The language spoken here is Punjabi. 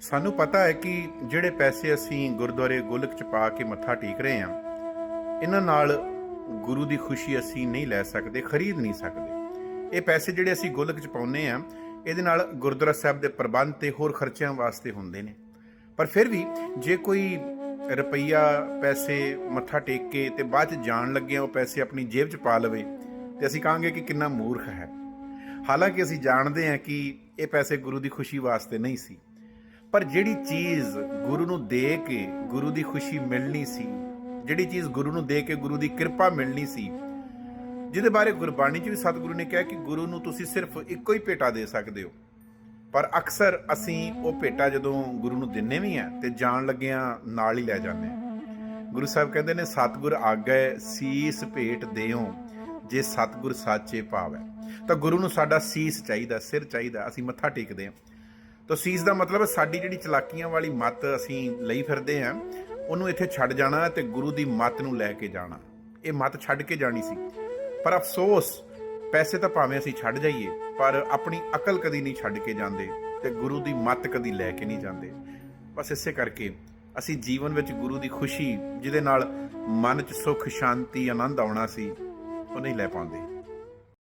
ਸਾਨੂੰ ਪਤਾ ਹੈ ਕਿ ਜਿਹੜੇ ਪੈਸੇ ਅਸੀਂ ਗੁਰਦੁਆਰੇ ਗੋਲਕ ਚ ਪਾ ਕੇ ਮੱਥਾ ਟੇਕ ਰਹੇ ਹਾਂ, ਇਹਨਾਂ ਨਾਲ ਗੁਰੂ ਦੀ ਖੁਸ਼ੀ ਅਸੀਂ ਨਹੀਂ ਲੈ ਸਕਦੇ, ਖਰੀਦ ਨਹੀਂ ਸਕਦੇ। ਇਹ ਪੈਸੇ ਜਿਹੜੇ ਅਸੀਂ ਗੋਲਕ ਚ ਪਾਉਨੇ ਆ ਇਹਦੇ ਨਾਲ ਗੁਰਦੁਆਰਾ ਸਾਹਿਬ ਦੇ ਪ੍ਰਬੰਧ ਤੇ ਹੋਰ ਖਰਚਿਆਂ ਵਾਸਤੇ ਹੁੰਦੇ ਨੇ। ਪਰ ਫਿਰ ਵੀ ਜੇ ਕੋਈ ਰੁਪਈਆ ਪੈਸੇ ਮੱਥਾ ਟੇਕ ਕੇ ਤੇ ਬਾਅਦ ਚ ਜਾਣ ਲੱਗਿਆ ਉਹ ਪੈਸੇ ਆਪਣੀ ਜੇਬ ਚ ਪਾ ਲਵੇ, ਤੇ ਅਸੀਂ ਕਹਾਂਗੇ ਕਿ ਕਿੰਨਾ ਮੂਰਖ ਹੈ। ਹਾਲਾਂਕਿ ਅਸੀਂ ਜਾਣਦੇ ਹਾਂ ਕਿ ਇਹ ਪੈਸੇ ਗੁਰੂ ਦੀ ਖੁਸ਼ੀ ਵਾਸਤੇ ਨਹੀਂ ਸੀ। ਪਰ ਜਿਹੜੀ ਚੀਜ਼ ਗੁਰੂ ਨੂੰ ਦੇ ਕੇ ਗੁਰੂ ਦੀ ਖੁਸ਼ੀ ਮਿਲਣੀ ਸੀ, ਜਿਹੜੀ ਚੀਜ਼ ਗੁਰੂ ਨੂੰ ਦੇ ਕੇ ਗੁਰੂ ਦੀ ਕਿਰਪਾ ਮਿਲਣੀ ਸੀ, ਜਿਹਦੇ ਬਾਰੇ ਗੁਰਬਾਣੀ 'ਚ ਵੀ ਸਤਿਗੁਰੂ ਨੇ ਕਿਹਾ ਕਿ ਗੁਰੂ ਨੂੰ ਤੁਸੀਂ ਸਿਰਫ ਇੱਕੋ ਹੀ ਭੇਟਾ ਦੇ ਸਕਦੇ ਹੋ। ਪਰ ਅਕਸਰ ਅਸੀਂ ਉਹ ਭੇਟਾ ਜਦੋਂ ਗੁਰੂ ਨੂੰ ਦਿੰਨੇ ਵੀ ਆ ਤੇ ਜਾਣ ਲੱਗਿਆਂ ਨਾਲ ਹੀ ਲੈ ਜਾਂਦੇ ਹਾਂ। ਗੁਰੂ ਸਾਹਿਬ ਕਹਿੰਦੇ ਨੇ, ਸਤਿਗੁਰ ਆਗੈ, ਸੀਸ ਭੇਟ ਦਿਓ ਜੇ ਸਤਿਗੁਰ ਸਾਚੇ ਭਾਵੈ। ਤਾਂ ਗੁਰੂ ਨੂੰ ਸਾਡਾ ਸੀਸ ਚਾਹੀਦਾ, ਸਿਰ ਚਾਹੀਦਾ, ਅਸੀਂ ਮੱਥਾ ਟੇਕਦੇ ਹਾਂ। ਤਾਂ ਦਾ ਮਤਲਬ ਹੈ ਸਾਡੀ ਜਿਹੜੀ ਚਲਾਕੀਆਂ ਵਾਲੀ ਮੱਤ ਅਸੀਂ ਲਈ ਫਿਰਦੇ ਹਾਂ, ਉਹਨੂੰ ਇੱਥੇ ਛੱਡ ਜਾਣਾ ਤੇ ਗੁਰੂ ਦੀ ਮੱਤ ਨੂੰ ਲੈ ਕੇ ਜਾਣਾ। ਇਹ ਮੱਤ ਛੱਡ ਕੇ ਜਾਣੀ ਸੀ। ਪਰ ਅਫਸੋਸ, ਪੈਸੇ ਤਾਂ ਭਾਵੇਂ ਅਸੀਂ ਛੱਡ ਜਾਈਏ, ਪਰ ਆਪਣੀ ਅਕਲ ਕਦੀ ਨਹੀਂ ਛੱਡ ਕੇ ਜਾਂਦੇ ਤੇ ਗੁਰੂ ਦੀ ਮੱਤ ਕਦੀ ਲੈ ਕੇ ਨਹੀਂ ਜਾਂਦੇ। ਬਸ ਇਸੇ ਕਰਕੇ ਅਸੀਂ ਜੀਵਨ ਵਿੱਚ ਗੁਰੂ ਦੀ ਖੁਸ਼ੀ, ਜਿਹਦੇ ਨਾਲ ਮਨ 'ਚ ਸੁੱਖ, ਸ਼ਾਂਤੀ, ਆਨੰਦ ਆਉਣਾ ਸੀ, ਉਹ ਨਹੀਂ ਲੈ ਪਾਉਂਦੇ।